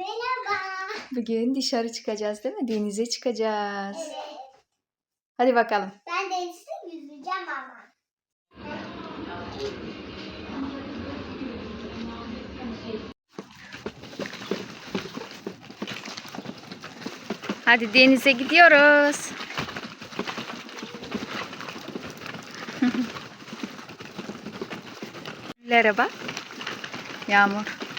Merhaba. Bugün dışarı çıkacağız değil mi? Denize çıkacağız. Evet. Hadi bakalım. Ben denizde yüzeceğim ama. Hadi denize gidiyoruz. Merhaba. Yağmur.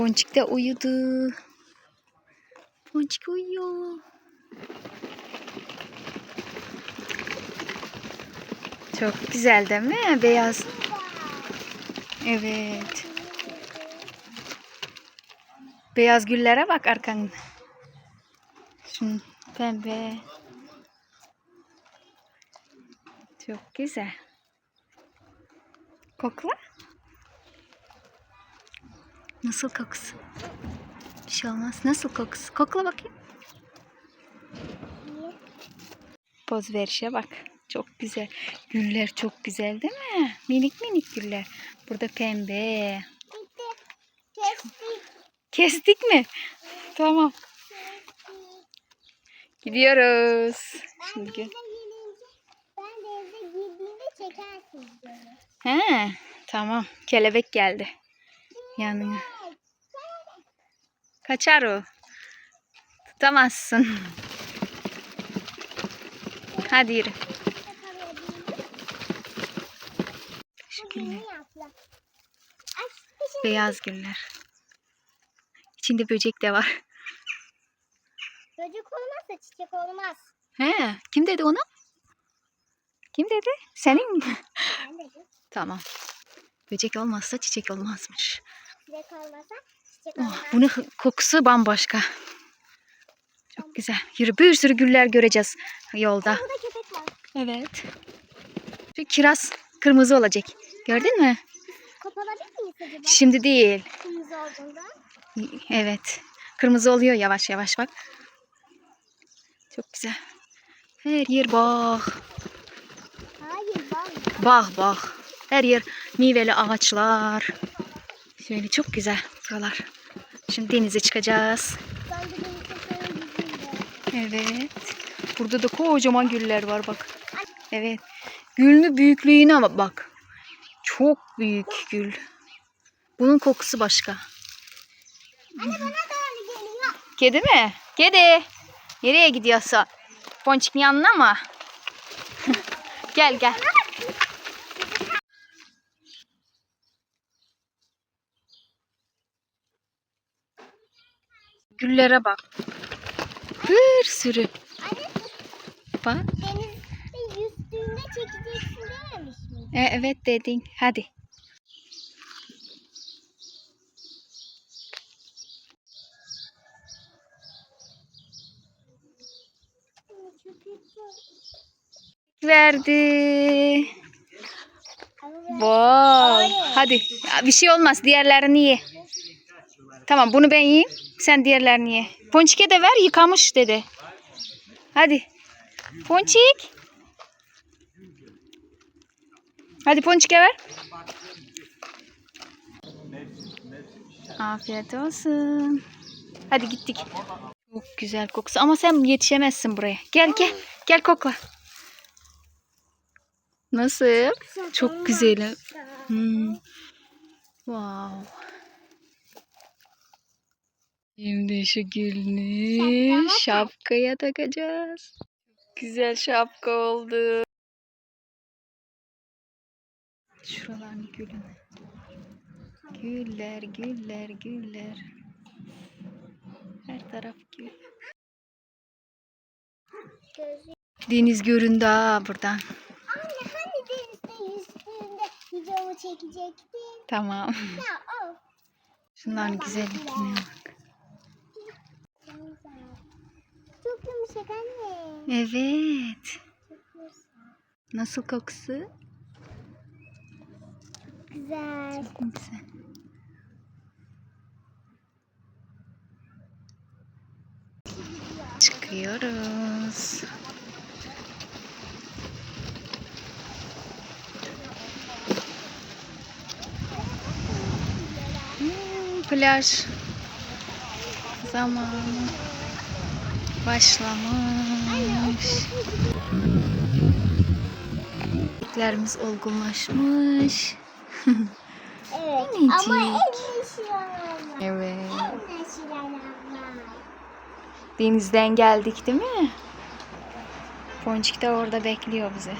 Ponçik de uyudu. Ponçik uyuyor. Çok güzel değil mi? Beyaz. Evet. Beyaz güllere bak arkanda. Şunun pembe. Çok güzel. Kokla. Nasıl kokusu? Bir şey olmaz. Nasıl kokusu? Kokla bakayım. Poz verişe bak. Çok güzel. Güller çok güzel değil mi? Minik minik güller. Burada pembe. Kestik. Kestik mi? Tamam. Gidiyoruz. Ben Şimdi girince, ben denize girdiğimde çekersiniz beni. He, tamam. Kelebek geldi. Yanına. Kaçar o. Tutamazsın. Hadi yürü. Şu güller. Beyaz güller. İçinde böcek de var. Çocuk olmazsa çiçek olmaz. He, kim dedi onu? Kim dedi? Senin mi? Ben Tamam. Böcek olmazsa çiçek olmazmış. Çiçek olmasa çiçek Oh, bunun kokusu bambaşka. Çok güzel. Yürü bir sürü güller göreceğiz yolda. Burada köpek var. Evet. Şu kiraz kırmızı olacak. Gördün mü? Kopalabilir miyiz acaba? Şimdi değil. Kırmızı olduğunda. Evet. Kırmızı oluyor yavaş yavaş bak. Çok güzel. Her yer bağ. Hayır var. Bağ bağ. Her yer meyveli ağaçlar. Şöyle çok güzel buralar. Şimdi denize çıkacağız. Evet. Burada da kocaman güller var bak. Evet. Gülün büyüklüğüne bak- bak. Çok büyük gül. Bunun kokusu başka. Anne bana doğru geliyor. Kedi mi? Kedi. Nereye gidiyorsun? Ponçik'in yanına mı? gel gel. Güllere bak. Bir sürü. Bak. denizde yüzdüğünde çekeceksin dememiş miydin? E, evet dedin. Hadi. Verdi. Vay. Hadi. Bir şey olmaz. Diğerlerini ye. Tamam bunu ben yiyeyim. Sen diğerlerini ye. Ponçik'e de ver. Yıkamış dedi. Hadi. Ponçik. Hadi Ponçik'e ver. Afiyet olsun. Hadi gittik. Çok güzel kokusu ama sen yetişemezsin buraya. Gel gel. Gel kokla. Nasıl? Çok güzel. Hmm. Wow. Şimdi şu gülünü şapkaya takacağız. Güzel şapka oldu. Şuraların gülünü. Güller, güller, güller. Her taraf gül. Deniz göründü ha buradan. Anne hani denizde yüzdüğünde videomu çekecektin? Tamam. Ya. Şunların güzellikine bak. Çok yumuşak anne. Evet. Çok. Nasıl kokusu? Güzel. Güzel. Çıkıyoruz. Hmm, plaj. zamanı başlamış. Çiçeklerimiz olgunlaşmış. Evet. Minicik. Ama en. Evet. Denizden geldik değil mi? Ponçik de orada bekliyor bizi.